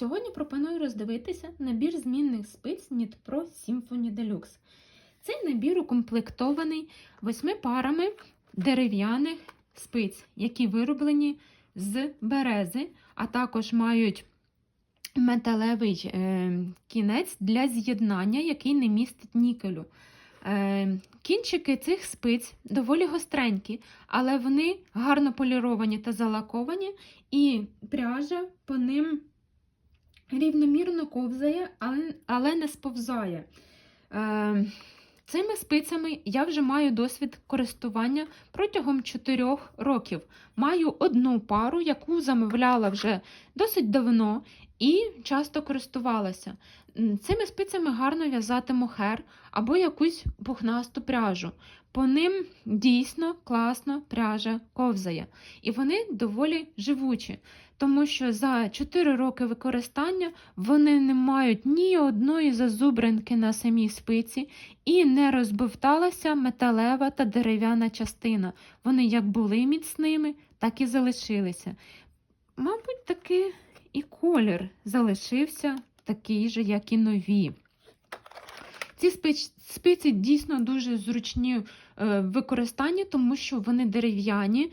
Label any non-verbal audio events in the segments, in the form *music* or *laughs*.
Сьогодні пропоную роздивитися набір змінних спиць Pro Symphony Deluxe. Цей набір укомплектований восьми парами дерев'яних спиць, які вироблені з берези, а також мають металевий е, кінець для з'єднання, який не містить нікелю. Е, Кінчики цих спиць доволі гостренькі, але вони гарно поліровані та залаковані, і пряжа по ним рівномірно ковзає, але, але не сповзає. Е, Цими спицями я вже маю досвід користування протягом 4 років. Маю одну пару, яку замовляла вже досить давно і часто користувалася. Цими спицями гарно в'язати мохер або якусь пухнасту пряжу. По ним дійсно класно пряжа ковзає. І вони доволі живучі, тому що за 4 роки використання вони не мають ні одної зазубринки на самій спиці і не розбивталася металева та дерев'яна частина. Вони як були міцними, так і залишилися. Мабуть, таки і колір залишився такий же, як і нові. Ці спиці дійсно дуже зручні е, в використанні, тому що вони дерев'яні,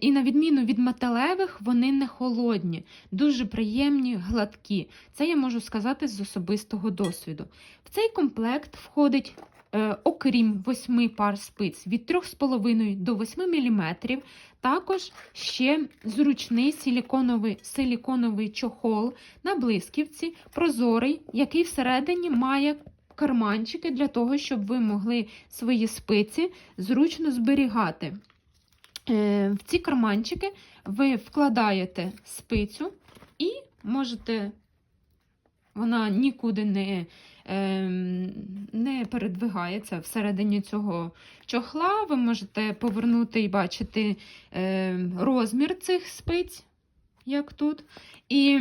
і на відміну від металевих, вони не холодні, дуже приємні, гладкі. Це я можу сказати з особистого досвіду. В цей комплект входить, е, окрім 8 пар спиць, від 3,5 до 8 мм, також ще зручний силіконовий, силіконовий чохол на блисківці, прозорий, який всередині має карманчики для того, щоб ви могли свої спиці зручно зберігати. Е, В ці карманчики ви вкладаєте спицю і можете, вона нікуди не, ем, не передвигається всередині цього чохла. Ви можете повернути і бачити ем, розмір цих спиць, як тут. І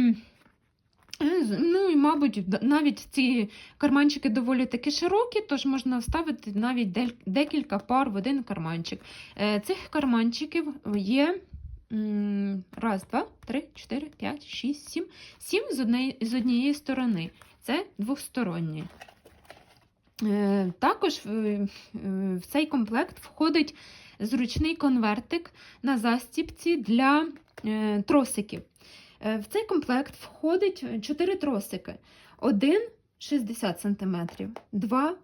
Ну і, мабуть, навіть ці карманчики доволі таки широкі, тож можна вставити навіть декілька пар в один карманчик. Е, Цих карманчиків є раз, два, три, чотири, п'ять, шість, сім. Сім з однієї, з однієї сторони. Це двосторонні. Е, Також в, е, цей комплект входить зручний конвертик на застіпці для е, тросиків. Е, В цей комплект входить 4 тросики. Один 60 см, два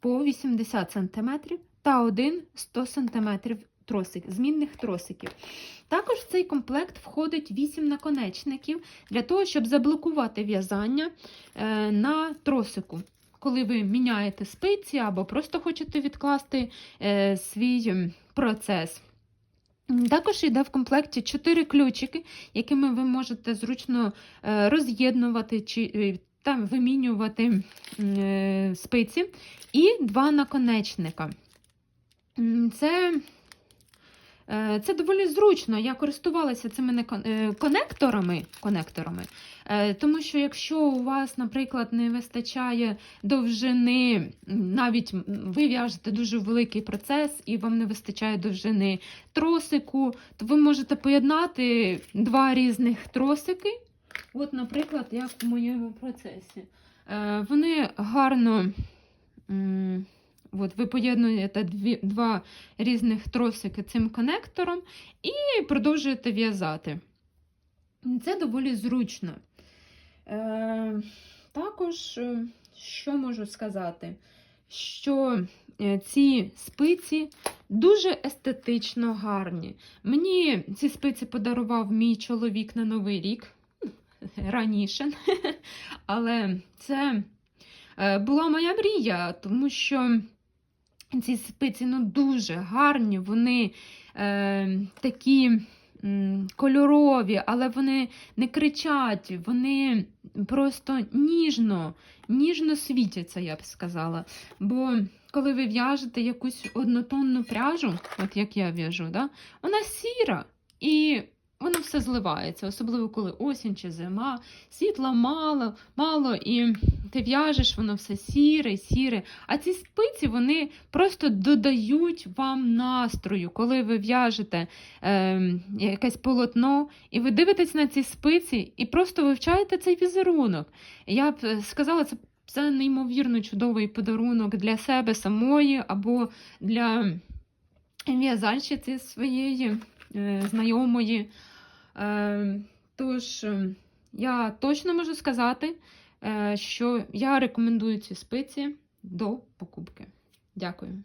по 80 см та один 100 см тросик, змінних тросиків. Також в цей комплект входить 8 наконечників для того, щоб заблокувати в'язання е, на тросику. Коли ви міняєте спиці або просто хочете відкласти е, свій процес. Також йде в комплекті 4 ключики, якими ви можете зручно е, роз'єднувати чи е, там вимінювати е, спиці, і два наконечника. Це, це доволі зручно. Я користувалася цими е, конекторами, конекторами, е, тому що якщо у вас, наприклад, не вистачає довжини, навіть ви в'яжете дуже великий процес і вам не вистачає довжини тросику, то ви можете поєднати два різних тросики. От, наприклад, як в моєму процесі. Е, Вони гарно. От, ви поєднуєте дві, два різних тросики цим конектором і продовжуєте в'язати. Це доволі зручно. Е, також, е, що можу сказати, що е, ці спиці дуже естетично гарні. Мені ці спиці подарував мій чоловік на Новий рік *laughs* раніше, *laughs* але це е, була моя мрія, тому що ці спиці ну, дуже гарні, вони е, такі м, кольорові, але вони не кричать, вони просто ніжно, ніжно світяться, я б сказала. Бо коли ви в'яжете якусь однотонну пряжу, от як я в'яжу, да, вона сіра. І все зливається, особливо коли осінь чи зима, світла мало, мало, і ти в'яжеш, воно все сіре, сіре. А ці спиці вони просто додають вам настрою, коли ви в'яжете е, якесь полотно, і ви дивитесь на ці спиці і просто вивчаєте цей візерунок. Я б е, сказала, це, це неймовірно чудовий подарунок для себе самої або для в'язальщиці своєї е, знайомої. Е, тож, е, я точно можу сказати, е, що я рекомендую ці спиці до покупки. Дякую.